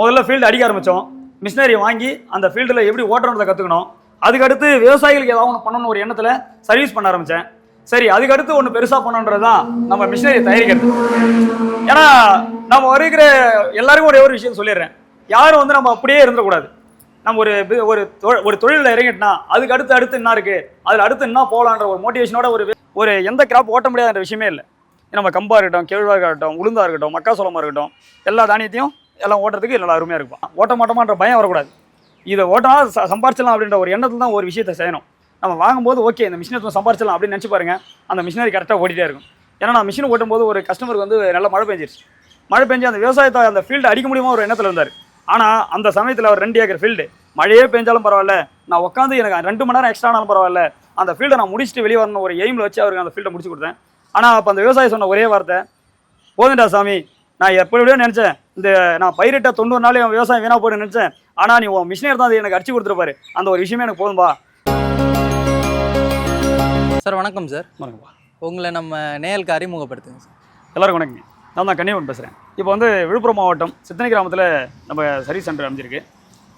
முதல்ல ஃபீல்டு அடிக்க ஆரம்பித்தோம் மிஷினரி வாங்கி அந்த ஃபீல்டில் எப்படி ஓட்டுறதை கற்றுக்கணும் அதுக்கடுத்து விவசாயிகளுக்கு ஏதாவது ஒன்று பண்ணணும்னு ஒரு எண்ணத்தில் சர்வீஸ் பண்ண ஆரம்பித்தேன் சரி அதுக்கடுத்து ஒன்று பெருசாக பண்ணணுன்றது தான் நம்ம மிஷினரி தயாரிக்கிறது. ஏன்னா நம்ம வருகிற எல்லாருக்கும் ஒரே ஒரு விஷயம் சொல்லிடுறேன். யாரும் வந்து நம்ம அப்படியே இருந்துடக்கூடாது நம்ம ஒரு ஒரு ஒரு தொழிலில் இறங்கிட்டோம்னா அதுக்கு அடுத்து அடுத்து என்ன இருக்குது அதில் அடுத்து என்ன போகலான்ற ஒரு மோட்டிவேஷனோட ஒரு ஒரு எந்த கிராப் ஓட்ட முடியாத விஷயமே இல்லை. நம்ம கம்பாக இருக்கட்டும் கேழ்வாக இருக்கட்டும் உளுந்தாக இருக்கட்டும் மக்காசோளமாக இருக்கட்டும் எல்லா தானியத்தையும் எல்லாம் ஓட்டுறதுக்கு நல்லா அருமையாக இருக்கும். ஓட்ட மாட்டோமான்ற பயம் வரக்கூடாது. இதை ஓட்டினா ச- சம்பாரிச்சிடலாம் அப்படின்ற ஒரு எண்ணத்தில் தான் ஒரு விஷயத்தை செய்யணும். நம்ம வாங்கும்போது ஓகே இந்த மிஷினை சம்பாரிச்சிடலாம் அப்படின்னு நினச்சி பாருங்க. அந்த மிஷினரி கரெக்டாக ஓடிட்டே இருக்கும். ஏன்னா நான் மிஷின் ஓட்டும்போது ஒரு கஸ்டமருக்கு வந்து நல்ல மழை பெஞ்சிருச்சு. மழை பெஞ்சு அந்த விவசாயத்தை அந்த ஃபீல்டு அடிக்க முடியுமா ஒரு எண்ணத்தில் இருந்தார். ஆனால் அந்த சமயத்தில் அவர் ரெண்டு ஏக்கர் ஃபீல்டு மழையே பெஞ்சாலும் பரவாயில்ல. நான் உட்காந்து எனக்கு ரெண்டு மணி நேரம் எக்ஸ்ட்ரா ஆனாலும் பரவாயில்ல. அந்த ஃபீல்டை நான் முடிச்சுட்டு வெளியே வரணும் ஒரு எய்மில் வச்சு அவருக்கு அந்த ஃபீல்டை முடிச்சு கொடுத்தேன். ஆனால் அப்போ அந்த விவசாயி சொன்ன ஒரே வார்த்தை போதுண்டா சாமி நான் எப்படியோ நினச்சேன். இந்த நான் பயிரிட்ட தொண்ணூறு நாள் என் விவசாயம் வீணா போயிட்டு நினச்சேன். ஆனால் நீ உன் மிஷினர் தான் அதை எனக்கு அடிச்சு கொடுத்துருப்பாரு. அந்த ஒரு விஷயமே எனக்கு போதும்பா. சார் வணக்கம் சார். வணக்கம்ப்பா. உங்களை நம்ம நேயலுக்கு அறிமுகப்படுத்துங்க சார். எல்லாருக்கும் வணக்கங்க நான் தான் கன்னியப்பன் பேசுகிறேன் இப்போ வந்து விழுப்புரம் மாவட்டம் சித்தனை கிராமத்தில் நம்ம சர்வீஸ் சென்டர் அமைஞ்சிருக்கு.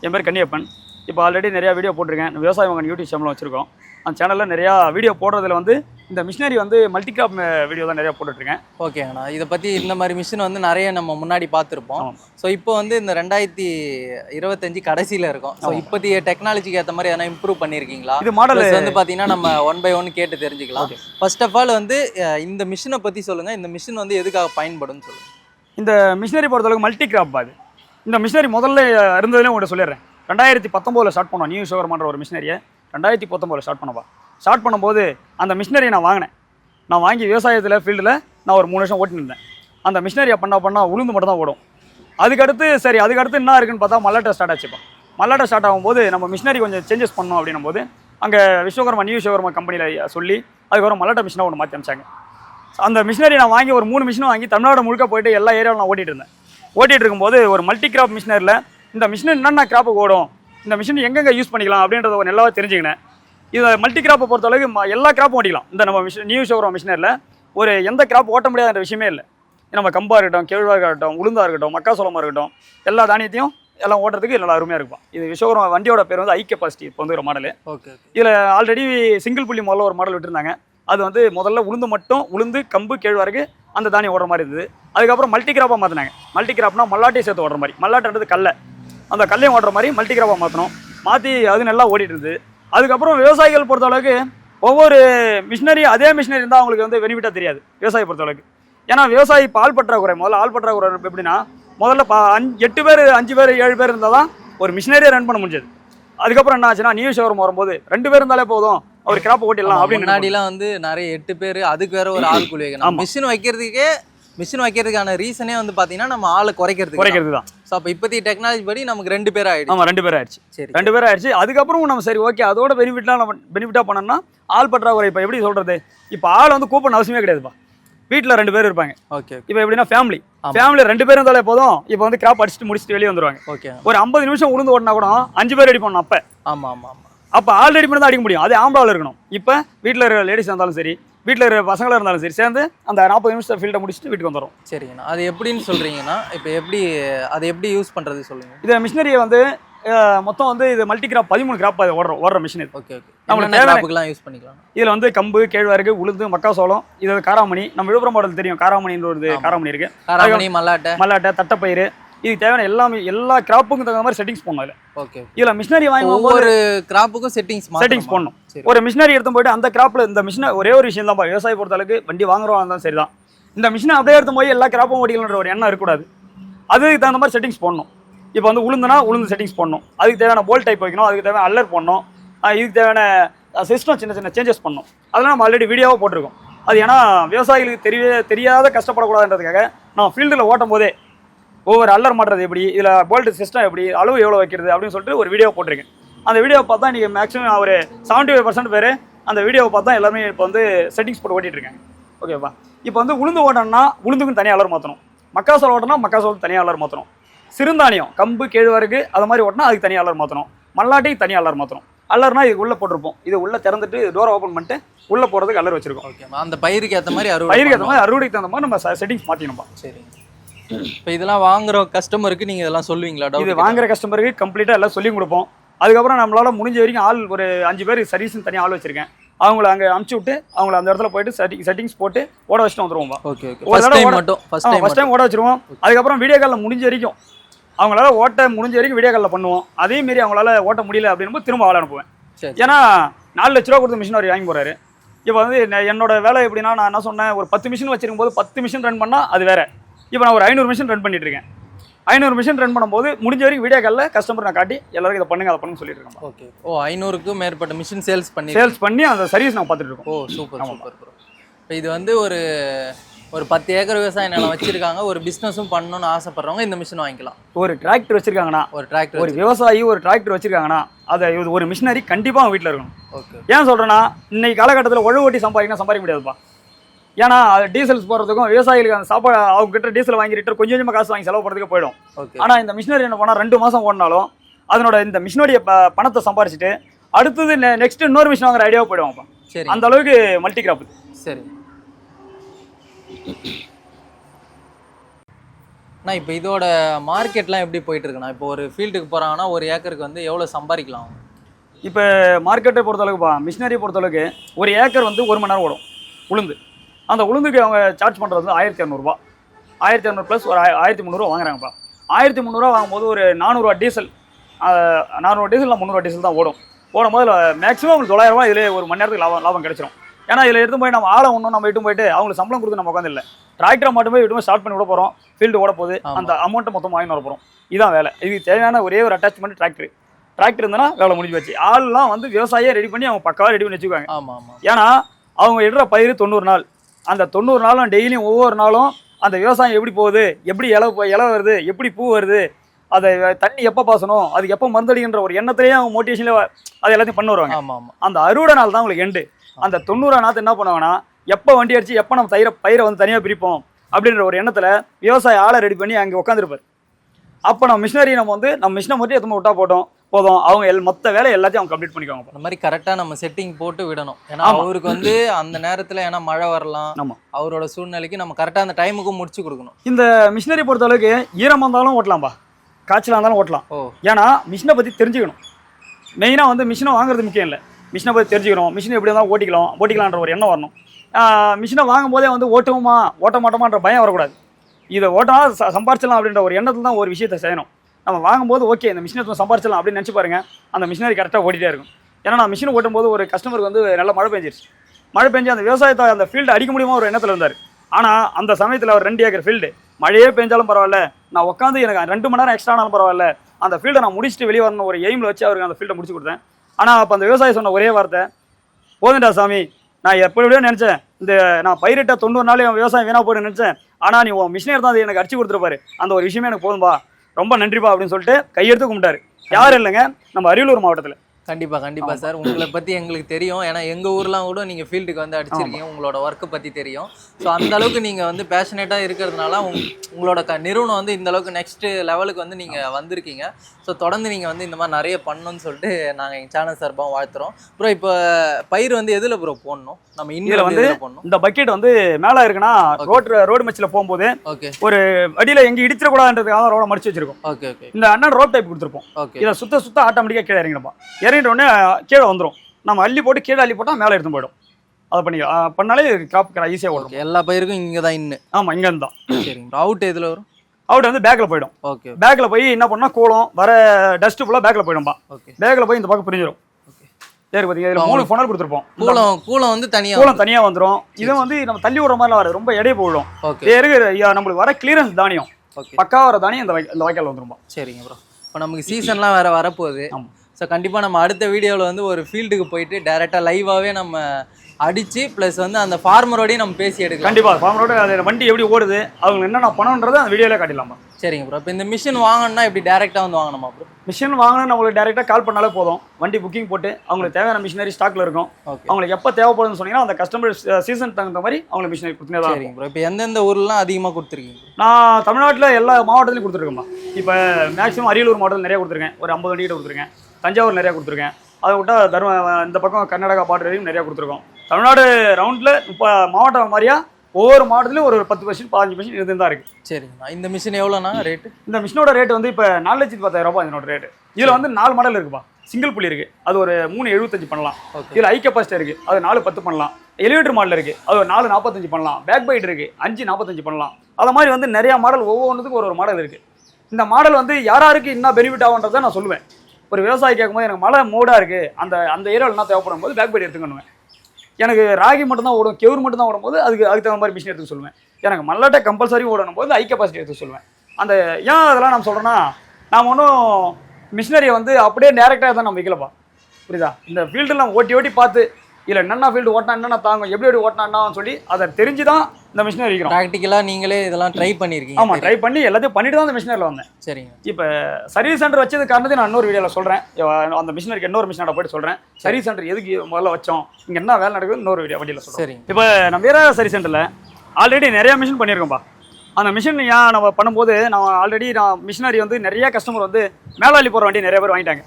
என் பேர் கன்னியப்பன். இப்போ ஆல்ரெடி நிறையா வீடியோ போட்டிருக்கேன். விவசாய மகன் யூடியூப் சேனல் வச்சுருக்கோம். அந்த சேனலில் நிறையா வீடியோ போடுறதுல வந்து இந்த மிஷினரி வந்து மல்டி கிராப் வீடியோ தான் நிறையா போட்டுட்ருக்கேன். ஓகேங்கண்ணா இதை பற்றி இந்த மாதிரி மிஷின் வந்து நிறைய நம்ம முன்னாடி பார்த்துருப்போம். ஸோ இப்போ வந்து இந்த ரெண்டாயிரத்தி இருபத்தஞ்சு கடைசியில் இருக்கும். ஸோ இப்போதைய டெக்னாலஜிக்கு ஏற்ற மாதிரி எதனா இம்ப்ரூவ் பண்ணியிருக்கீங்களா இது மாடல் வந்து பார்த்தீங்கன்னா நம்ம ஒன் பை ஒன் கேட்டு தெரிஞ்சுக்கலாம். ஃபர்ஸ்ட் ஆஃப் ஆல் வந்து இந்த மிஷினை பற்றி சொல்லுங்கள் இந்த மிஷின் வந்து எதுக்காக பயன்படும்னு சொல்லுங்கள் இந்த மிஷினரி பொறுத்தளவுக்கு மல்டி கிராப் அது இந்த மிஷினரி முதல்ல இருந்ததுலேயே உங்கள்கிட்ட சொல்லிடுறேன். ரெண்டாயிரத்தி பத்தொம்போதில் ஸ்டார்ட் பண்ணோம். நியூ சுகர்மன்ற ஒரு மிஷினரியை ரெண்டாயிரத்தி பத்தொம்போதில் ஸ்டார்ட் பண்ணப்பா ஸ்டார்ட் பண்ணும்போது அந்த மிஷினரியை நான் வாங்கினேன். நான் வாங்கி விவசாயத்தில் ஃபீல்டில் நான் ஒரு மூணு வருஷம் ஓட்டின்னு இருந்தேன் அந்த மிஷினரியை பண்ண பண்ணால் உளுந்து மட்டும் தான் ஓடும். அதுக்கடுத்து சரி அதுக்கடுத்து என்ன இருக்குன்னு பார்த்தா மல்லாட்டை ஸ்டார்ட் ஆச்சுப்பா மல்லாட்டை ஸ்டார்ட் ஆகும்போது நம்ம மிஷினரி கொஞ்சம் சேஞ்சஸ் பண்ணோம் அப்படின்னும் போது அங்கே விஸ்வகர்மா நியூ விஸ்வகர்மா கம்பெனியில் சொல்லி அதுக்கப்புறம் மல்லாட்டை மிஷினை ஒன்று மாற்றி அமைச்சாங்க அந்த மிஷினரி நான் வாங்கி ஒரு மூணு மிஷினும் வாங்கி தமிழ்நாடு முழுக்க போயிட்டு எல்லா ஏரியாவில் நான் ஓட்டிகிட்டு இருந்தேன். ஓட்டிகிட்டு இருக்கும்போது ஒரு மல்டி கிராப் மிஷினரில் இந்த மிஷின் என்னென்ன கிராப்புக்கு ஓடும் இந்த மிஷின் எங்கெங்கே யூஸ் பண்ணிக்கலாம் அப்படின்றத ஒரு நல்லாவே தெரிஞ்சுக்கினேன். இதை மல்டி கிராப்பை பொறுத்தளவுக்கு எல்லா கிராப்பும் ஓட்டிக்கலாம். இந்த நம்ம மிஷின் நியூ ஷோரூம் மிஷினரில் ஒரு எந்த கிராப் ஓட்ட முடியாத விஷயமே இல்லை. நம்ம கம்பா இருக்கட்டும் கேழ்வாக இருக்கட்டும் உளுந்தா இருக்கட்டும் மக்காசோளமாக இருக்கட்டும் எல்லா தானியத்தையும் எல்லாம் ஓட்டுறதுக்கு நல்லா அருமையாக இருக்கும். இது விஸ்வகரம் வண்டியோட பேர் வந்து ஐ கெப்பாசிட்டி இப்போ வந்து ஒரு மாடல் ஓகே இதில் ஆல்ரெடி சிங்கிள் புள்ளி முதல்ல ஒரு மாடல் விட்டுருந்தாங்க. அது வந்து முதல்ல உளுந்து மட்டும் உளுந்து கம்பு கேழ்வரகு அந்த தானியம் ஓடுற மாதிரி இருந்தது. அதுக்கப்புறம் மல்டி கிராப்பாக மாற்றினாங்க மல்டி கிராப்னா மல்லாட்டையும் சேர்த்து ஓடுற மாதிரி. மல்லாட்டன்றது கடலை அந்த கல்லையும் ஓடுற மாதிரி மல்டி கிராப்பாக மாற்றணும் மாற்றி அது நல்லா ஓடிட்டு இருந்தது. அதுக்கப்புறம் விவசாயிகள் பொறுத்த அளவுக்கு ஒவ்வொரு மிஷினரி அதே மிஷினரி இருந்தால் அவங்களுக்கு வந்து பெனிஃபிட்டாக தெரியாது விவசாயி பொறுத்த அளவுக்கு ஏன்னா விவசாயி பால் பற்றாக்குறை முதல்ல ஆள் பற்றாக்குறை எப்படின்னா முதல்ல பா அஞ்சு எட்டு பேர் அஞ்சு பேர் ஏழு பேர் இருந்தால் தான் ஒரு மிஷினரியை ரன் பண்ண முடிஞ்சது அதுக்கப்புறம் என்ன ஆச்சுன்னா நியூ ஷோரூம் வரும்போது ரெண்டு பேர் இருந்தாலே போதும் அவர் கிராப் ஓட்டிடலாம் அப்படின்னு. முன்னாடிலாம் வந்து நிறைய எட்டு பேர் அதுக்கு வேற ஒரு ஆள் குழு வைக்கணும். மிஷின் வைக்கிறதுக்கே மிஷின் வைக்கிறதுக்கான ரீசனே வந்து பார்த்தீங்கன்னா நம்ம ஆளை குறைக்கிறதுக்கு குறைக்கிறது தான். ஸோ அப்போ இப்போதைய டெக்னாலஜி படி நமக்கு ரெண்டு பேர் ஆயிடுச்சு. ஆமாம் ரெண்டு பேர் ஆயிடுச்சு. சரி ரெண்டு பேர் ஆயிடுச்சு. அதுக்கப்புறம் நம்ம சரி ஓகே அதோட பெனிஃபிட்லாம் நம்ம பெனிஃபிட்டாக பண்ணோம்னா ஆள் பற்றாக்குறை இப்போ எப்படி சொல்கிறது இப்போ ஆள் வந்து கூப்பிடணும் அவசியமே கிடையாதுப்பா. வீட்டில் ரெண்டு பேர் இருப்பாங்க. ஓகே இப்போ எப்படின்னா ஃபேமிலி. ஃபேமிலி ரெண்டு பேர் இருந்தாலே போதும். இப்போ வந்து கிராப் அடிச்சுட்டு முடிச்சுட்டு வெளியே வந்துருவாங்க. ஓகே ஒரு ஐம்பது நிமிஷம் உளுந்து ஓட்டினா கூட அஞ்சு பேர் ரெடி பண்ணணும் அப்போ. ஆமா ஆமா ஆமா. அப்போ ஆள் ரெடி பண்ணி தான் அடிக்க முடியும். அதே ஆம்பளாவில் இருக்கணும். இப்போ வீட்டில் இருக்கிற லேடிஸ் இருந்தாலும் சரி வீட்டில் இருக்கிற பசங்களாக இருந்தாலும் சரி சேர்ந்து அந்த நாற்பது நிமிஷம் ஃபீல்டை முடிச்சுட்டு வீட்டுக்கு வந்துடும் சரிங்கண்ணா. அது எப்படின்னு சொல்றீங்கன்னா இப்போ எப்படி அதை எப்படி யூஸ் பண்றது சொல்லுங்க. இதை மிஷினரியை வந்து மொத்தம் வந்து இது மல்டி கிராப் பதிமூணு கிராப் அது ஓடுற ஓடுற மிஷின் இது ஓகே ஓகே நம்மளுக்கு கிராப்புக்கெல்லாம் யூஸ் பண்ணிக்கலாம்? இதில் வந்து கம்பு கேழ்வரகு உளுந்து மக்காசோளம் இது காராமணி. நம்ம விழுப்புரம் மாடல் தெரியும் காராமணின்ற ஒரு. காராமணி இருக்கு. காராமணி மல்லாட்டை. மல்லாட்டை தட்டைப்பயிறு இதுக்கு தேவையான எல்லாமே எல்லா கிராப்புக்கும் தகுந்த மாதிரி செட்டிங்ஸ் போடணும் இதில் ஓகே இதில் மிஷினரி வாங்கி ஒவ்வொரு கிராப்புக்கும் செட்டிங்ஸ் செட்டிங்ஸ் சரி ஒரு மிஷினரி எடுத்து போயிட்டு அந்த கிராப்பில் இந்த மிஷினை ஒரே ஒரு விஷயம் தான் விவசாயி பொறுத்த அளவுக்கு வண்டி வாங்குறவங்க இருந்தாலும் சரிதான். இந்த மிஷினை அப்படியே எடுத்து போய் எல்லா கிராப்பும் ஓடிக்கணுன்ற ஒரு எண்ணம் இருக்கக்கூடாது. அதுக்கு தகுந்த மாதிரி செட்டிங்ஸ் போடணும். இப்போ வந்து உளுந்துனா உளுந்து செட்டிங்ஸ் போடணும். அதுக்கு தேவையான போல் டைப் வைக்கணும் அதுக்கு தேவையான அல்லர் ஆஹ் இதுக்கு தேவையான சிஸ்டம் சின்ன சின்ன சேஞ்சஸ் பண்ணணும். அதெல்லாம் நம்ம ஆல்ரெடி வீடியோவாக போட்டிருக்கோம். அது ஏன்னா விவசாயிகளுக்கு தெரிய தெரியாத கஷ்டப்படக்கூடாதுன்றதுக்காக நான் ஃபீல்டில் ஓட்டும் போதே ஒவ்வொரு அல்லர் மாட்டுறது எப்படி இதில் போல்ட் சிஸ்டம் எப்படி அளவு எவ்வளோ வைக்கிறது அப்படின்னு சொல்லிட்டு ஒரு வீடியோ போட்டிருக்கேன். அந்த வீடியோவை பார்த்தா நீங்கள் மேக்ஸிமம் ஒரு செவன்ட்டி ஃபைவ் பர்சன்ட் பேர் அந்த வீடியோவை பார்த்தா எல்லாருமே இப்போ வந்து செட்டிங்ஸ் போட்டு ஓட்டிட்டு இருக்காங்க ஓகேவா இப்போ வந்து உளுந்து ஓட்டணும்னா உளுந்துக்கும் தனியாக அலர் மாற்றணும் மக்காசோளம் ஓட்டணும்னா மக்காசோளம் தனியாக அலர் மாற்றணும் சிறுதானியம் கம்பு கேழ்வரகு அது மாதிரி ஓட்டினா அதுக்கு தனியாக அலர் மாற்றணும் மல்லாட்டைக்கு தனியாக அலர் மாற்றணும் அல்லர்னா இது உள்ளே போட்டிருப்போம். இது உள்ளே திறந்துட்டு டோரை ஓப்பன் பண்ணிட்டு உள்ளே போகிறதுக்கு அலர் வச்சிருக்கோம். ஓகே அந்த பயிருக்கு ஏத்த மாதிரி அறுவடை பயிருக்கு ஏற்ற. மாதிரி அறுவடைக்கு தகுந்த மாதிரி நம்ம செட்டிங்ஸ் மாற்றிக்கணும்ப்பா சரிங்க இப்போ இதெல்லாம் வாங்குற கஸ்டமருக்கு நீங்க இதெல்லாம் சொல்லுவீங்களா? இது வாங்குற கஸ்டமருக்கு கம்ப்ளீட்டாக எல்லாம் சொல்லி கொடுப்போம். அதுக்கப்புறம் நம்மளால முடிஞ்ச வரைக்கும் ஆள் ஒரு அஞ்சு பேர் சர்வீஸ்னு தனியாக ஆள் வச்சிருக்கேன். அவங்கள அங்கே அமுச்சு விட்டு அவங்கள அந்த இடத்துல போயிட்டு செட்டிங் செட்டிங்ஸ் போட்டு ஓட வச்சுட்டு ஓகே ஃபர்ஸ்ட் ஃபஸ்ட் டைம் ஓட வச்சிருவோம். அதுக்கப்புறம் வீடியோ காலில் முடிஞ்ச வரைக்கும் அவங்களால ஓட்ட முடிஞ்ச வரைக்கும் வீடியோ காலில் பண்ணுவோம். அதே மாரி அவங்களால ஓட்ட முடியல அப்படின்னும் திரும்ப ஆள் அனுப்புவேன். ஏன்னா நாலு லட்ச ரூபா கொடுத்த மிஷின் அவர் வாங்கி போறாரு. இப்போ வந்து என்ன- என்னோட வேலை எப்படின்னா நான் என்ன சொன்னேன் ஒரு பத்து மிஷின் வச்சிருக்கும் போது பத்து மிஷின் ரன் பண்ணால் அது வேற. இப்போ நான் ஒரு ஐநூறு மிஷின் ரன் பண்ணிட்டு இருக்கேன் ஐநூறு மிஷின் ரன் பண்ணும்போது முடிஞ்ச வரைக்கும் வீடியோ காலில் கஸ்டமர் நான் காட்டி எல்லாருக்கும் இதை பண்ணுங்க அதை பண்ணுங்க சொல்லிட்டு இருக்கேன். ஓகே ஓ ஐநூறுக்கும் மேற்பட்ட மிஷின் சேல்ஸ் பண்ணி சேல்ஸ் பண்ணி அந்த சர்வீஸ் நான் பார்த்துட்டு இருக்கோம். ஓ சூப்பர் சூப்பர் ப்ரோ இப்போ இது வந்து ஒரு ஒரு பத்து ஏக்கர் விவசாய நிலம் வச்சிருக்காங்க ஒரு பிஸ்னஸும் பண்ணணும்னு ஆசைப்படுறவங்க இந்த மிஷின் வாங்கிக்கலாம். ஒரு டிராக்டர் வச்சிருக்காங்கன்னா ஒரு டிராக்டர் ஒரு விவசாயி ஒரு டிராக்டர் வச்சிருக்காங்கன்னா அதை ஒரு மிஷினரி கண்டிப்பாக அவங்க வீட்டில் இருக்கணும். ஓகே ஏன் சொல்கிறேன்னா இன்னைக்கு காலகட்டத்தில் உழவு ஓட்டி சம்பாதிக்கணும் சம்பாதிக்க முடியாதுப்பா. ஏன்னா டீசல்ஸ் போகிறதுக்கும் விவசாயிகளுக்கு அந்த சாப்பாடு அவங்க கிட்ட டீசல் வாங்கி லிட்டர் கொஞ்சம் கொஞ்சமாக காசு வாங்கி செலவு பண்ணுறதுக்கு போயிடும். ஆனால் இந்த மிஷினரி என்ன பண்ணால் ரெண்டு மாதம் ஓடினாலும் அதனோட இந்த மிஷினரிய ப- பணத்தை சம்பாரிச்சிட்டு அடுத்தது நெக்ஸ்ட் இன்னொரு மிஷின் வாங்குற ஐடியாவை போயிடுவாங்கப்பா சரி. அந்த அளவுக்கு மல்டி கிராப் சரி. அண்ணா இப்போ இதோட மார்க்கெட்லாம் எப்படி போயிட்டு இருக்குண்ணா இப்போ ஒரு ஃபீல்டுக்கு போகிறாங்கன்னா ஒரு ஏக்கருக்கு வந்து எவ்வளோ சம்பாதிக்கலாம்? இப்போ மார்க்கெட்டை பொறுத்தளவுக்குப்பா மிஷினரி பொறுத்தளவுக்கு ஒரு ஏக்கர் வந்து ஒரு மணி நேரம் ஓடும் உளுந்து. அந்த உளுந்துக்கு அவங்க சார்ஜ் பண்ணுறது வந்து ஆயிரத்தி இரநூறுபா ஆயிரத்தி இரநூறு ப்ளஸ் ஒரு ஆய- ஆயிரத்தி முந்நூறுவா வாங்குறாங்கப்பா ஆயிரத்தி முந்நூறுவா வாங்கும்போது ஒரு நானூறுவா டீசல் நானூறுவா டீசல் முந்நூறுவா டீசல் தான் ஓடும். ஓடும்போது மேக்ஸிமம் உங்களுக்கு தொள்ளாயிரரூவா இதில் ஒரு மணி நேரத்துக்கு லாபம் லாபம் கிடைச்சிரும். ஏன்னா இதில் எடுத்து போய் நம்ம ஆளை ஒன்றும் நம்ம இட்டு போயிட்டு அவங்களுக்கு சம்பளம் கொடுத்து நம்ம உட்காந்து இல்லை. டிராக்டரை மட்டும் போய் விட்டு ஸ்டார்ட் பண்ணி விட போகிறோம் ஃபீல்டு ஓட போகுது ஆமா. அந்த அமௌண்ட்டை மொத்தம் வாங்கி வர போகிறோம் இதான் வேலை. இதுக்கு தேவையான ஒரே ஒரு அட்டாச்மெண்ட் டிராக்டர் டிராக்டர் இருந்தனா வேலை முடிஞ்சு போச்சு. ஆள்லாம் வந்து விவசாயியை ரெடி பண்ணி அவங்க பக்காவாக ரெடி பண்ணி வச்சுக்குவாங்க. ஆமாம் ஆமாம் ஏன்னா அவங்க இடுற பயிர் தொண்ணூறு நாள். அந்த தொண்ணூறு நாளும் டெய்லியும் ஒவ்வொரு நாளும் அந்த விவசாயம் எப்படி போகுது? எப்படி இலை இலை வருது? எப்படி பூ வருது? அதை தண்ணி எப்போ பாசணும்? அதுக்கு எப்போ மருந்தடிக்கின்ற ஒரு எண்ணத்திலேயே அவங்க மோட்டிவேஷனில் அது எல்லாத்தையும் பண்ண வருவாங்க ஆமாம் ஆமாம் அந்த அறுவடை நாள் தான் உங்களுக்கு எண்டு அந்த தொண்ணூறா நாத்து என்ன பண்ணுவாங்கன்னா எப்போ வண்டி அடிச்சு எப்போ நம்ம தயிரை பயிரை வந்து தனியாக பிரிப்போம்? அப்படின்ற ஒரு எண்ணத்தில் விவசாய ஆளை ரெடி பண்ணி அங்கே உட்காந்துருப்பார் அப்போ நம்ம மிஷினரி நம்ம வந்து நம்ம மிஷினை மட்டும் எத்தனை விட்டா போட்டோம் போதும். அவங்க எல் மொத்த வேலை எல்லாத்தையும் அவங்க கம்ப்ளீட் பண்ணிக்குவாங்க அந்த மாதிரி கரெக்டாக நம்ம செட்டிங் போட்டு விடணும். ஏன்னா. அவருக்கு வந்து அந்த நேரத்தில் ஏன்னா மழை வரலாம். ஆமா. அவரோட சூழ்நிலைக்கு நம்ம கரெக்டாக அந்த டைமுக்கு முடிச்சு கொடுக்கணும். இந்த மிஷினரி பொறுத்த அளவுக்கு ஈரமாக இருந்தாலும் ஓட்டலாம்பா. காய்ச்சலாக இருந்தாலும் ஓட்டலாம். ஓ. ஏன்னா மிஷினை பற்றி தெரிஞ்சுக்கணும். மெயினாக வந்து மிஷினை வாங்குறது முக்கியம் இல்லை. மிஷினை பற்றி தெரிஞ்சுக்கணும். மிஷினை எப்படி இருந்தாலும் ஓட்டிக்கலாம். ஓட்டிக்கலான்ற ஒரு எண்ணம் வரணும். மிஷினை வாங்கும் போதே வந்து ஓட்டுவோமா ஓட்ட மாட்டோமான்ற பயம் வரக்கூடாது. இதை ஓட்டினா சம்பாரிச்சிடலாம் அப்படின்ற ஒரு எண்ணத்தில் தான் ஒரு விஷயத்தை செய்யணும். நம்ம வாங்கும்போது ஓகே இந்த மிஷினை சம்பாரிச்சிடலாம் அப்படின்னு நினச்சி பாருங்க. அந்த மிஷினரி கரெக்டாக ஓட்டிகிட்டே இருக்கும். ஏன்னா நான் மிஷின் ஓட்டும்போது ஒரு கஸ்டமருக்கு வந்து நல்லா மழை பெஞ்சிருச்சு. மழை பெஞ்சு அந்த விவசாயத்தை அந்த ஃபீல்டு அடிக்க முடியுமா ஒரு எண்ணத்தில் இருந்தார். ஆனால் அந்த சமயத்தில் அவர் ரெண்டு ஏக்கர் ஃபீல்டு மழையே பெஞ்சாலும் பரவாயில்ல நான் உட்காந்து எனக்கு ரெண்டு மணி நேரம் எக்ஸ்ட்ரா ஆனாலும் பரவாயில்ல அந்த ஃபீல்டை நான் முடிச்சுட்டு வெளியே வரணும் ஒரு எய்மில் வச்சு அவருக்கு அந்த ஃபீல்டை முடிச்சு கொடுத்தேன். ஆனால் அப்போ அந்த விவசாயி சொன்ன ஒரே வார்த்தை போதுண்டா சாமி நான் எப்படியோ நினச்சேன் இந்த நான் பயிரிட்ட தொண்ணூறு நாள் விவசாயம் வீணா போய்ட்டு நினச்சேன். ஆனால் நீ உன் மிஷினர் தான் அது எனக்கு அடிச்சு கொடுத்துருப்பாரு அந்த ஒரு விஷயமே எனக்கு போதும்பா. ரொம்ப நன்றிப்பா அப்படின்னு சொல்லிட்டு கையெடுத்து கும்பிட்டாரு. யாரும் இல்லைங்க நம்ம அரியலூர் மாவட்டத்தில். கண்டிப்பா கண்டிப்பா சார். உங்களை பத்தி எங்களுக்கு தெரியும். ஏன்னா எங்க ஊர்லாம் கூட நீங்க ஃபீல்டுக்கு வந்து அடிச்சிருக்கீங்க. உங்களோட ஒர்க்கை பத்தி தெரியும். ஸோ அந்த அளவுக்கு நீங்க வந்து பேஷனேட்டா இருக்கிறதுனால உங்க- உங்களோட க நிறுவனம் வந்து இந்த அளவுக்கு நெக்ஸ்ட் லெவலுக்கு வந்து நீங்க வந்திருக்கீங்க. ஸோ தொடர்ந்து நீங்க வந்து இந்த மாதிரி நிறைய பண்ணணும்னு சொல்லிட்டு நாங்க எங்க சேனல் சார்பாக வாழ்த்துறோம். ப்ரோ இப்போ பயிர் வந்து எதுல ப்ரோ போடணும்? நம்ம இன்னும் வந்து போடணும்? இந்த பக்கெட் வந்து மேலே இருக்குன்னா ரோட் ரோடு மச்சில் போகும்போது ஓகே ஒரு அடியில் எங்கே இடிச்சிடக்கூடாதுன்றதுக்காக ரோட மடிச்சு வச்சிருக்கோம். ஓகே ஓகே இந்த அண்ணன் ரோப் டைப் கொடுத்துருப்போம். ஓகே இதை சுத்த சுத்த ஆட்டோமேட்டிக்காக கீழே இறங்கிடுப்பா இறங்கிட்ட உடனே கீழே வந்துடும் நம்ம அள்ளி போட்டு கீழே அள்ளி போட்டால் மேலே எடுத்து போயிடும். அதை பண்ணி பண்ணாலே கிராப் ஈஸியாக ஓடும். எல்லா பயிருக்கும் இங்க தான் இன்னு ஆமாம் இங்கே இருந்தான் சரிங்க அவுட் எதுல வரும்? அவுட் வந்து பேக்கில் போயிடும். ஓகே பேக்கில் போய் என்ன பண்ணா கோலம் வர டஸ்ட் ஃபுல்லாக பேக்கில் போயிடும்பா. ஓகே. பேக்கில் போய் இந்த பக்கம் பிரிஞ்சிடும் சரி பார்த்தீங்க இதில் மூணு ஃபோனர் கொடுத்துருப்போம். கூலம் கூலம் வந்து தனியா கோலம் தனியாக வந்துடும் இது வந்து நம்ம தள்ளி விடுற மாதிரிலாம் வராது. ரொம்ப எடை போயிடும் ஓகே. நம்மளுக்கு வர கிளியரன்ஸ் தானியம். பக்கா வர தானியம் இந்த இந்த வாய்க்கால் வந்துருமா சரிங்க ப்ரோ இப்போ நமக்கு சீசன்லாம் வேற வரப்போகுது. ஆமா. ஸோ கண்டிப்பாக நம்ம அடுத்த வீடியோவில் வந்து ஒரு ஃபீல்டுக்கு போயிட்டு டேரெக்டாக லைவாகவே நம்ம அடிச்சு ப்ளஸ் வந்து அந்த ஃபார்மரோடையும் நம்ம பேசி எடுக்கலாம். கண்டிப்பா ஃபார்மரோட அது வண்டி எப்படி ஓடுது அவங்க என்னென்ன பண்ணணுன்றதை அந்த வீடியோல காட்டிடலாமா சரிங்க ப்ரோ இப்போ இந்த மிஷின் வாங்கணும்னா இப்படி டேரெக்டாக வந்து வாங்கணுமா ப்ரோ மிஷின் வாங்கினா நம்மளுக்கு டேரெக்டாக கால் பண்ணாலே போதும். வண்டி புக்கிங் போட்டு அவங்களுக்கு தேவையான மிஷினரி ஸ்டாக்ல இருக்கும். அவங்களுக்கு எப்போ தேவைப்படுதுன்னு சொன்னீங்கன்னா அந்த கஸ்டமர் சீசன் தகுந்த மாதிரி அவங்களுக்கு மிஷினரி கொடுத்துனே தான். சரிங்க ப்ரோ இப்போ எந்தெந்த ஊர்லாம் அதிகமாக கொடுத்துருக்கீங்க? நான் தமிழ்நாட்டில் எல்லா மாவட்டத்திலையும் கொடுத்துருக்கேன்ப்பா இப்போ மேக்ஸிமம் அரியலூர் மாவட்டத்தில் நிறைய கொடுத்துருக்கேன். ஒரு ஐம்பது வண்டிகிட்ட கொடுத்துருக்கேன். தஞ்சாவூர் நிறைய கொடுத்துருக்கேன். அதை விட்டா தர்ம இந்த பக்கம் கர்நாடகா பார்டர் வரையும் நிறைய கொடுத்துருக்கோம். தமிழ்நாடு ரவுண்டில் இப்போ மாவட்டம் மாதிரியா ஒவ்வொரு மாடலையும் ஒரு பத்து பர்சன்ட் பதினஞ்சு பர்சன்ட் இருந்து தான் இருக்கு. சரிங்கண்ணா இந்த மிஷின் எவ்வளோண்ணா ரேட்டு இந்த மிஷினோட ரேட் வந்து இப்போ நாலு லட்சத்தி பத்தாயிரம் ரூபாய் இதனோட ரேட் இதில் வந்து நாலு மாடல் இருக்குப்பா. சிங்கிள் புள்ளி இருக்கு. அது ஒரு மூணு எழுபத்தஞ்சு பண்ணலாம். இதில் ஐ கெப்பாசிட்டி இருக்கு. அது நாலு பத்து பண்ணலாம். எலிவேட்டர் மாடல் இருக்கு. அது ஒரு நாலு நாற்பத்தஞ்சு பண்ணலாம். பேக் பைட் இருக்கு. அஞ்சு நாற்பத்தஞ்சு பண்ணலாம். அது மாதிரி வந்து நிறைய மாடல் ஒவ்வொன்றுத்துக்கும் ஒரு ஒரு மாடல் இருக்கு. இந்த மாடல் வந்து யார் யாருக்கு என்ன பெனிஃபிட் ஆகுன்றதை நான் சொல்லுவேன். ஒரு விவசாயி கேட்கும்போது எனக்கு மழை மூடாக இருக்குது அந்த அந்த ஏரியாவில் என்ன தேவைப்படும் போது பேக் பைட் எடுத்துக்கணுவேன் எனக்கு ராகி மட்டும்தான் ஓடும் கெவுர் மட்டும் தான் ஓடும்போது அதுக்கு அதுக்கு தகுந்த மாதிரி மிஷின் எடுத்து சொல்லுவேன். எனக்கு மல்லாட்டை கம்பல்சரி ஓடணும் போது ஐ கெப்பாசிட்டி எடுத்து சொல்லுவேன். அந்த ஏன் அதெல்லாம் நான் சொல்கிறேன்னா நாம் ஒன்றும் மிஷினரியை வந்து அப்படியே டேரெக்டாக தான் நம்ம வைக்கலப்பா. புரியுதா? இந்த ஃபீல்டில் நம்ம ஓட்டி ஓட்டி பார்த்து இல்லை என்னென்ன ஃபீல்டு ஓட்டினா என்னென்ன தாங்கும் எப்படி எப்படி ஓட்டினா சொல்லி அதை தெரிஞ்சு தான் இந்த மிஷினரி வைக்கிறோம் ப்ராக்டிக்கலாக நீங்களே இதெல்லாம் ட்ரை பண்ணியிருக்கீங்க ஆமாம் ட்ரை பண்ணி எல்லாத்தையும் பண்ணிட்டு தான் அந்த மிஷினரியில் வந்தேன். சரிங்க. இப்போ சர்வீஸ் சென்டர் வச்சது காரணத்தை நான் இன்னொரு வீடியோவில் சொல்கிறேன் அந்த மிஷினருக்கு இன்னொரு மிஷினோட போயிட்டு சொல்கிறேன் சர்வீஸ் சென்டர் எதுக்கு முதல்ல வச்சோம்? இங்கே என்ன வேலை நடக்குது இன்னொரு வீடியோ வண்டியில் சொல்கிறேன் சரிங்க. இப்போ நம்ம வீர சர்வீஸ் சென்டரில் ஆல்ரெடி நிறைய மிஷின் பண்ணியிருக்கோம்ப்பா அந்த மிஷின் ஏன் நம்ம பண்ணும்போது நான் ஆல்ரெடி நான் மிஷினரி வந்து நிறைய கஸ்டமர் வந்து மேலாளி போகிற வண்டி நிறைய பேர் வாங்கிட்டாங்க.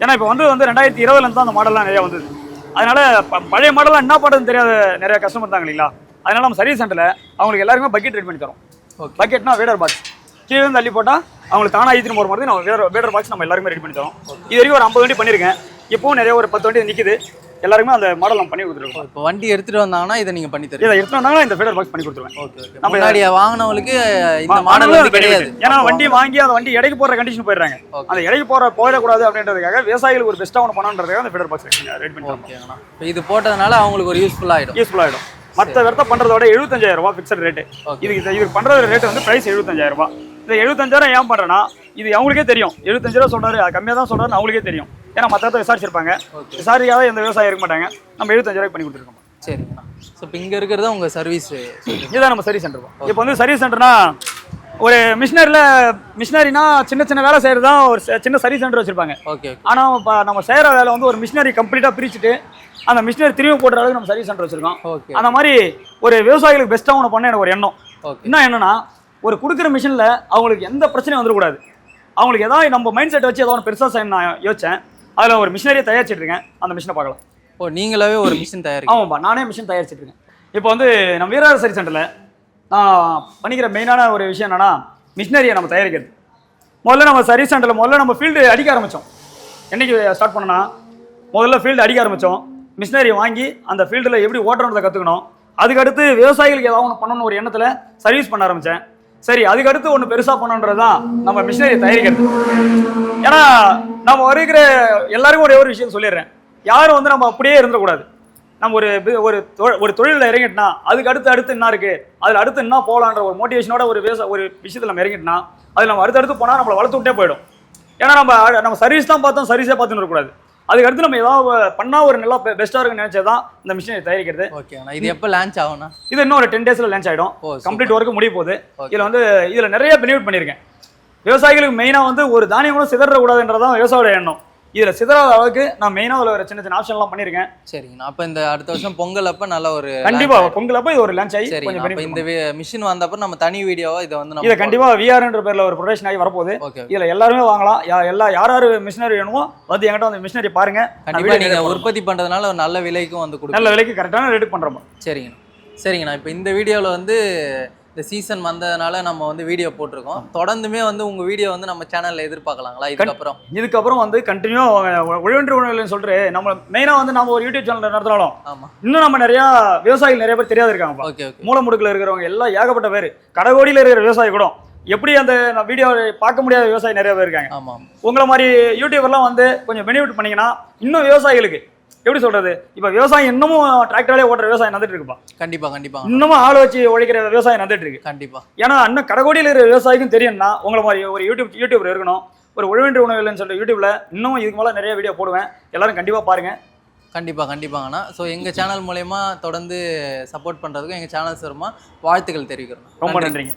ஏன்னா இப்போ வந்து வந்து ரெண்டாயிரத்தி இருபதுலேருந்து தான் அந்த மாடல்லாம் நிறைய வந்தது. அதனால ப- பழைய மாடலாம் என்ன பண்ணுறதுன்னு தெரியாத நிறைய கஸ்டமர் இருந்தாங்க இல்லைங்களா? அதனால நம்ம சர்வீஸ் சென்டரில் அவங்களுக்கு எல்லாருக்குமே பக்கெட் ரெடி பண்ணி தரோம். ஓகே பக்கெட்னா வேடர் பாக்ஸ் கீழே இருந்து தள்ளி போட்டால் அவங்களுக்கு தானாக ஈத்துன்னு போகிற மாதிரி நம்ம வேடர் வேடர் பாக்ஸ் நம்ம எல்லாருமே ரெடி பண்ணி தரோம். இது வரைக்கும் ஒரு ஐம்பது வண்டி பண்ணியிருக்கேன் இப்போவும் நிறைய ஒரு பத்து வண்டி நிற்குது எல்லாருக்குமே அந்த மாடல் நம்ம பண்ணி கொடுத்துருக்கோம். இப்போ வண்டி எடுத்துட்டு வந்தாங்கன்னா இதை நீங்க பண்ணி தருவீங்க. இதை எடுத்து வந்தாங்கன்னா இந்த ஃபேடர் பாக்ஸ் பண்ணி கொடுத்துருவேன். ஓகே ஓகே நம்ம முன்னாடி வாங்கினவங்களுக்கு இந்த மாடல் வந்து கிடையாது. ஏன்னா வண்டி வாங்கி. அந்த வண்டி எடைக்கு போற கண்டிஷன் போயிடுறாங்க. அந்த எடைக்கு போற போயிடக்கூடாது அப்படின்றதுக்காக விவசாயிகளுக்கு ஒரு பெஸ்ட்டாக ஒன்று பண்ணணுன்றதுக்காக அந்த ஃபெடர் பாக்ஸ் ரெடி பண்ணி இப்போ இது போட்டதுனால அவங்களுக்கு ஒரு யூஸ்ஃபுல் ஆயிடும். யூஸ்ஃபுல் ஆகிடும் மற்ற விரத்த பண்ணுறதோட எழுபத்தஞ்சாயிரம் ரூபாய் ஃபிக்ஸட் ரேட்டு இது- இதுக்கு பண்ணுற ரேட் வந்து ப்ரைஸ் எழுபத்தஞ்சாயிரம் ரூபாய். இந்த எழுபத்தஞ்சாயிரம் ஏன் பண்ணுறேன்னா இது அவங்களுக்கே தெரியும். எழுபத்தஞ்சு ரூபா சொல்றாரு கம்மியாக தான் சொல்றாருன்னு அவங்களுக்கே தெரியும். ஏன்னா மற்ற இடத்துல விசாரிச்சிருப்பாங்க. விசாரிக்காத எந்த விவசாயம் இருக்க மாட்டாங்க. நம்ம எழுபத்தஞ்சாயிரம் பண்ணி கொடுத்துருக்கோம். சரிங்கண்ணா ஸோ இப்போ இங்கே இருக்கிறது உங்க சர்வீஸ் இதுதான் நம்ம சர்வீஸ் சென்டர் இப்போ வந்து சர்வீஸ் சென்டர்னா ஒரு மிஷினரியில் மிஷினரினா சின்ன சின்ன வேலை செய்கிறது தான் ஒரு சின்ன சர்வீஸ் சென்டர் வச்சுருப்பாங்க. ஓகே ஆனால் இப்போ நம்ம செய்கிற வேலை வந்து ஒரு மிஷினரி கம்ப்ளீட்டாக பிரிச்சுட்டு அந்த மிஷினரி திரும்பி போடுற அளவுக்கு நம்ம சர்வீஸ் சென்டர் வச்சுருக்கோம். ஓகே அந்த மாதிரி ஒரு விவசாயிகளுக்கு பெஸ்ட்டாக ஒன்று பண்ண எனக்கு ஒரு எண்ணம். என்ன என்னன்னா ஒரு கொடுக்குற மிஷினில் அவங்களுக்கு எந்த பிரச்சனையும் வந்துடக்கூடாது. அவங்களுக்கு ஏதாவது நம்ம மைண்ட் செட் வச்சு ஏதாவது ஒன்று பெருசாக செய்யணும் நான் யோசிச்சேன். அதில் ஒரு மிஷினரியை தயாரிச்சிட்டு இருக்கேன். அந்த மிஷினை பார்க்கலாம். ஓ நீங்களாவே ஒரு மிஷின் தயாரிக்க ஆமாப்பா நானே மிஷின் தயாரிச்சிட்டு இருக்கேன். இப்போ வந்து நம்ம வீரர் சரி சென்டரில் நான் பண்ணிக்கிற மெயினான ஒரு விஷயம் என்னன்னா மிஷினரியை நம்ம தயாரிக்கிறது. முதல்ல நம்ம சர்வீஸ் சென்டரில் முதல்ல நம்ம ஃபீல்டு அடிக்க ஆரம்பித்தோம் என்னைக்கு ஸ்டார்ட் பண்ணோன்னா முதல்ல ஃபீல்டு அடிக்க ஆரம்பித்தோம் மிஷினரி வாங்கி அந்த ஃபீல்டில் எப்படி ஓட்டுறதை கற்றுக்கணும் அதுக்கடுத்து விவசாயிகளுக்கு ஏதாவது ஒன்று பண்ணணும்னு ஒரு எண்ணத்தில் சர்வீஸ் பண்ண ஆரம்பித்தேன் சரி அதுக்கடுத்து ஒன்று பெருசாக பண்ணணுன்றது தான் நம்ம மிஷினரி தயாரிக்கிறது. ஏன்னா நம்ம வருகிற எல்லாருக்கும் ஒரே ஒரு விஷயம் சொல்லிடுறேன். யாரும் வந்து நம்ம அப்படியே இருந்துடக்கூடாது நம்ம ஒரு ஒரு ஒரு தொழிலில் இறங்கிட்டோம்னா அதுக்கு அடுத்து அடுத்து என்ன இருக்குது அதில் அடுத்து என்ன போகலான்ற ஒரு மோட்டிவேஷனோட ஒரு விவசாய ஒரு விஷயத்தில் நம்ம இறங்கிட்டோம்னா அதில் நம்ம அடுத்தடுத்து போனால் நம்மளை வளர்த்து விட்டே போயிடும். ஏன்னா நம்ம நம்ம சர்வீஸ் தான் பார்த்தோம் சர்வீஸே பார்த்துன்னு இருக்கக்கூடாது. அதுக்கு அடுத்து நம்ம ஏதாவது பண்ணால் ஒரு நல்லா பெஸ்ட்டாக இருக்குன்னு நினைச்சது தான் இந்த மிஷினை தயாரிக்கிறது. ஓகே இது எப்போ லான்ச் ஆகும்ண்ணா இது இன்னும் ஒரு டென் டேஸில் லான்ச் ஆகிடும். கம்ப்ளீட் ஒர்க்கு முடிய போகுது. இதில் வந்து இதில் நிறைய பெனிஃபிட் பண்ணியிருக்கேன். விவசாயிகளுக்கு மெயினாக வந்து ஒரு தானியம் கூட சிதறக்கூடாதுன்றதான் விவசாயோட எண்ணம். இதில் சிதறாத அளவுக்கு நான் மெயினாக அதில் ஒரு சின்ன சின்ன ஆப்ஷன்லாம் பண்ணியிருக்கேன் சரிங்கண்ணா அப்போ இந்த அடுத்த வருஷம் பொங்கல் அப்போ நல்ல ஒரு கண்டிப்பா பொங்கல் அப்போ இது ஒரு லான்ச் ஆகி சரிங்கண்ணா கொஞ்சம் இந்த மிஷின் வந்தப்ப நம்ம தனி வீடியோவா இதை வந்து இதை நம்ம கண்டிப்பா விஆர்ன்ற பேர்ல ஒரு ப்ரொடக்ஷன் ஆகி வரப்போகுது. ஓகே இதுல எல்லாருமே வாங்கலாம். எல்லா யார் யார் மிஷினரி வேணுமோ வந்து என்கிட்ட வந்து மிஷினரி பாருங்க. நான் கண்டிப்பா video நீங்க எடுத்து உற்பத்தி பண்றதுனால ஒரு நல்ல விலைக்கும் வந்து நல்ல கொடுக்கலாம். விலைக்கு கரெக்டான ரேட் பண்றோம். சரிங்கண்ணா. சரிங்கண்ணா இப்போ இந்த வீடியோவில் வந்து இந்த சீசன் வந்ததுனால நம்ம வந்து வீடியோ போட்டிருக்கோம். தொடர்ந்துமே வந்து உங்க வீடியோ வந்து நம்ம சேனல்ல எதிர்பார்க்கலாங்களா? இதுக்கப்புறம். இதுக்கப்புறம் வந்து கண்டினியூ உழவன்றி உணவுகள்னு சொல்லிட்டு நம்ம மெயினா வந்து நம்ம ஒரு யூடியூப் சேனல் நடத்தினாலும் ஆமா. இன்னும் நம்ம நிறைய விவசாயிகள் நிறைய பேர் தெரியாது இருக்காங்கப்பா. ஓகே மூலமுடுக்கில் இருக்கிறவங்க எல்லாம் ஏகப்பட்ட பேர். கடகோடியில் இருக்கிற விவசாயி கூட. எப்படி அந்த வீடியோ பார்க்க முடியாத விவசாயி நிறைய பேர் இருக்காங்க. ஆமா உங்களை மாதிரி யூடியூபர்லாம் வந்து கொஞ்சம் பெனிஃபிட் பண்ணீங்கன்னா இன்னும் விவசாயிகளுக்கு எப்படி சொல்றது? இப்போ விவசாயம் இன்னமும் டிராக்டர்லேயே ஓட்டுற விவசாயம் நடந்துட்டு இருக்குப்பா. கண்டிப்பா கண்டிப்பா. இன்னமும் ஆள் வச்சு உழைக்கிற விவசாயம் நடந்துட்டு இருக்கு. கண்டிப்பா. ஏன்னா இன்னும் கடகோடியில் இருக்கிற விவசாயிக்கும் தெரியும்னா உங்களை மாதிரி ஒரு யூடியூப் யூடியூபர் இருக்கணும். ஒரு உழவன்றி உணவு இல்லைன்னு சொல்லிட்டு யூடியூப்ல இன்னும் இதுக்கு மேலே நிறைய வீடியோ போடுவேன். எல்லாரும் கண்டிப்பா பாருங்க. கண்டிப்பா கண்டிப்பாங்கண்ணா ஸோ எங்க சேனல் மூலயமா தொடர்ந்து சப்போர்ட் பண்றதுக்கும் எங்க சேனல் சார்மா வாழ்த்துக்கள் தெரிவிக்கிறோம். ரொம்ப நன்றி. நன்றிங்க.